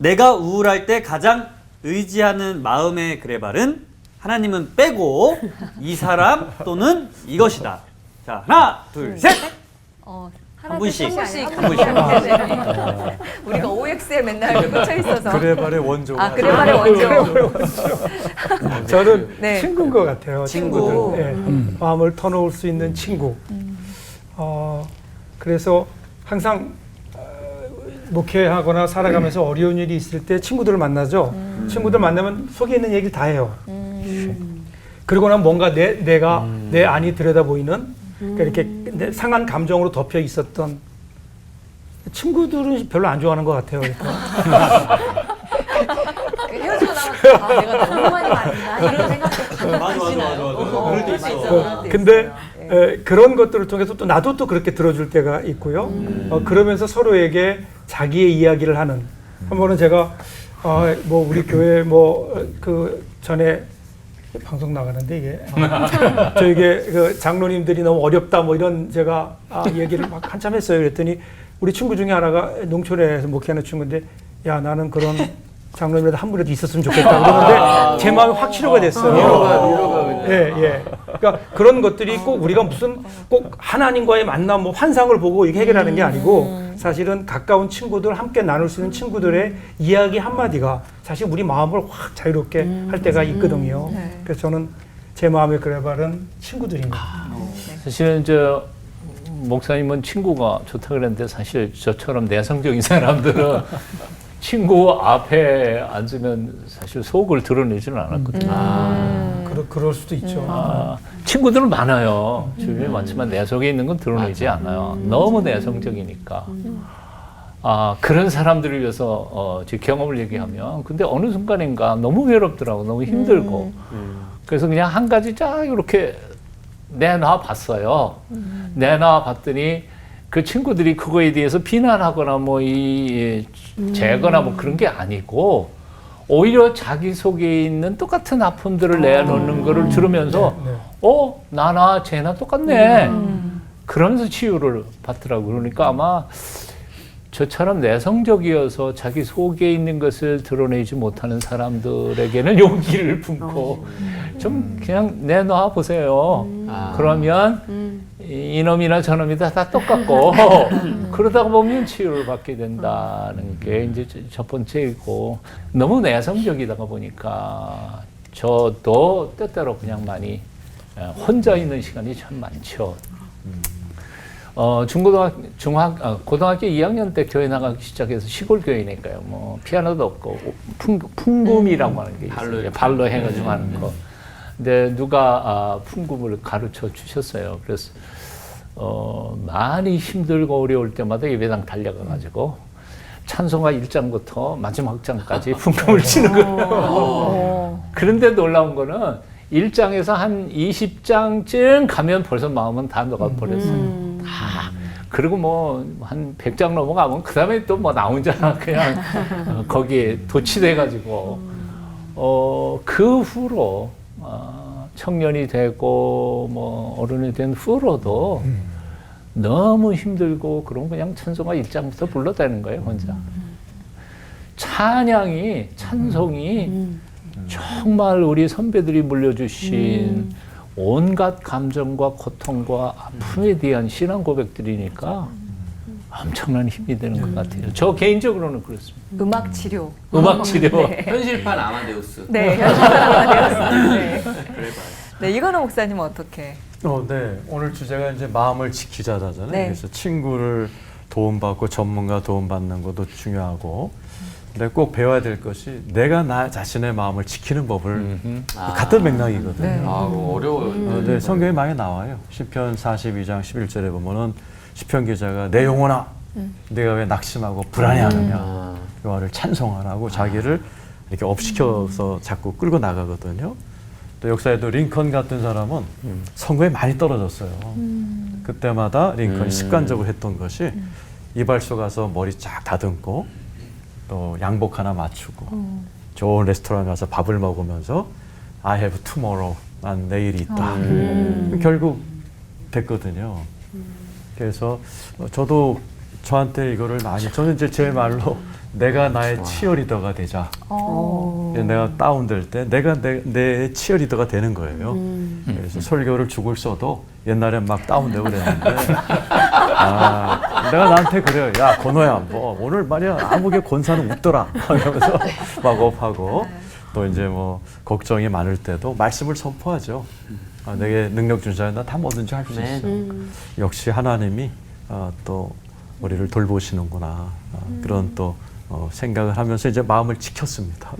내가 우울할 때 가장 의지하는 마음의 그레발은 하나님은 빼고 이 사람 또는 이것이다. 자, 하나, 둘, 셋. 어, 한 분씩. 한 분씩. 한 분씩. 네. 우리가 OX에 맨날 꽂혀 있어서. 그레발의 원조가 아, 그레발의 원조. 저는 네. 친구인 것 같아요. 친구. 친구들. 예. 마음을 터놓을 수 있는 친구. 어, 그래서 항상 어, 목회하거나 살아가면서 어려운 일이 있을 때 친구들을 만나죠. 친구들 만나면 속에 있는 얘기를 다 해요. 그러고 나면 뭔가 내, 내가 내 안이 들여다 보이는 그러니까 이렇게 내 상한 감정으로 덮여 있었던 친구들은 별로 안 좋아하는 것 같아요. 그러니까. 헤어지고 나면 아, 내가 너무 많이 맞나 이런 생각도 맞아, 맞아, 맞아, 맞아. 그럴 때 있어. 근데 있어요. 에, 그런 것들을 통해서 또 나도 또 그렇게 들어줄 때가 있고요. 어, 그러면서 서로에게 자기의 이야기를 하는. 한 번은 제가 어, 뭐 우리 교회 뭐 그 전에 방송 나가는데 이게 어, 저에게 그 장로님들이 너무 어렵다 뭐 이런 제가 아, 얘기를 막 한참 했어요. 그랬더니 우리 친구 중에 하나가 농촌에서 목회하는 친구인데 야 나는 그런 장로님이라도 한 분이라도 있었으면 좋겠다 그러는데 제 마음이 확 치료가 됐어요. 예, 예. 그러니까 그런 것들이 꼭 우리가 무슨 꼭 하나님과의 만남, 뭐 환상을 보고 이게 해결하는 게 아니고 사실은 가까운 친구들, 함께 나눌 수 있는 친구들의 이야기 한마디가 사실 우리 마음을 확 자유롭게 할 때가 있거든요. 네. 그래서 저는 제 마음의 그레발은 친구들입니다. 사실은 저 목사님은 친구가 좋다 그랬는데 사실 저처럼 내성적인 사람들은 친구 앞에 앉으면 사실 속을 드러내지는 않았거든요. 그러, 그 럴 수도 있죠. 아, 친구들은 많아요. 주변에 많지만 내 속에 있는 건 드러내지 않아요. 너무 내성적이니까. 아, 그런 사람들을 위해서 어, 제 경험을 얘기하면 근데 어느 순간인가 너무 외롭더라고. 너무 힘들고. 그래서 그냥 한 가지 쫙 이렇게 내놔 봤어요. 내놔 봤더니 그 친구들이 그거에 대해서 비난하거나 뭐 이 재거나 뭐 그런 게 아니고 오히려 자기 속에 있는 똑같은 아픔들을 내놓는 거를 들으면서 네, 네. 어 나나 쟤나 똑같네. 그러면서 치유를 받더라고 그러니까 아마 저처럼 내성적이어서 자기 속에 있는 것을 드러내지 못하는 사람들에게는 용기를 품고 좀 그냥 내놔 보세요. 그러면 이- 이놈이나 저놈이다 다 똑같고 그러다가 보면 치유를 받게 된다는 게 이제 저- 첫 번째이고 너무 내성적이다가 보니까 저도 때때로 그냥 많이 어, 혼자 있는 시간이 참 많죠. 어, 중고등학, 중학, 어, 고등학교 2학년 때 교회 나가기 시작해서 시골 교회니까요. 뭐, 피아노도 없고, 풍, 풍금이라고 하는 게 있어요. 발로. 발로 해가지고 하는 거. 근데 누가 아, 풍금을 가르쳐 주셨어요. 그래서, 어, 많이 힘들고 어려울 때마다 예배당 달려가 가지고, 찬송가 1장부터 마지막 장까지 풍금을 치는 거예요. 그런데 놀라운 거는 1장에서 한 20장쯤 가면 벌써 마음은 다 녹아버렸어요. 다. 그리고 뭐 한 100장 넘어가면 그 다음에 또 뭐 나 혼자 그냥 어, 거기에 도취돼가지고 어, 그 후로 어, 청년이 되고 뭐 어른이 된 후로도 너무 힘들고 그런 그냥 찬송가 1장부터 불러대는 거예요 혼자. 찬양이 찬송이 정말 우리 선배들이 물려주신 온갖 감정과 고통과 아픔에 대한 신앙 고백들이니까 엄청난 힘이 되는 것 같아요. 저 개인적으로는 그렇습니다. 음악 치료. 음악 치료. 네. 현실판 아마데우스. 네. 네. 네, 이거는 목사님 어떻게? 어, 네. 오늘 주제가 이제 마음을 지키자잖아요. 네. 그래서 친구를 도움받고 전문가 도움받는 것도 중요하고, 근데 꼭 배워야 될 것이 내가 나 자신의 마음을 지키는 법을 음흠. 같은 맥락이거든요. 네. 아, 그거 어려워요. 어, 네, 성경에 많이 나와요. 시편 42장 11절에 보면은 시편 기자가 내 영혼아, 내가 왜 낙심하고 불안해하느냐, 아, 여호와를 찬송하라고 자기를 이렇게 업시켜서 자꾸 끌고 나가거든요. 또 역사에도 링컨 같은 사람은 선거에 많이 떨어졌어요. 그때마다 링컨이 음. 습관적으로 했던 것이 이발소 가서 머리 쫙 다듬고 또 양복 하나 맞추고 좋은 레스토랑 가서 밥을 먹으면서 I have tomorrow, 난 내일이 있다. 결국 됐거든요. 그래서 어, 저도 저한테 이거를 많이 저는 이제 제 말로 내가 나의 치어리더가 되자. 어. 내가 다운될 때 내가 내, 내 치어리더가 되는 거예요. 그래서 설교를 죽을 써도 옛날엔 막 다운되고 그랬는데 아, 내가 나한테 그래요. 야 건호야 뭐 오늘 말이야 아무개 권사는 웃더라 하면서 막 업하고 또 이제 뭐 걱정이 많을 때도 말씀을 선포하죠. 아, 내게 능력 준 자야 나다 뭐든지 할수 네. 있어. 역시 하나님이 어, 또 우리를 돌보시는구나 어, 그런 또 어, 생각을 하면서 이제 마음을 지켰습니다.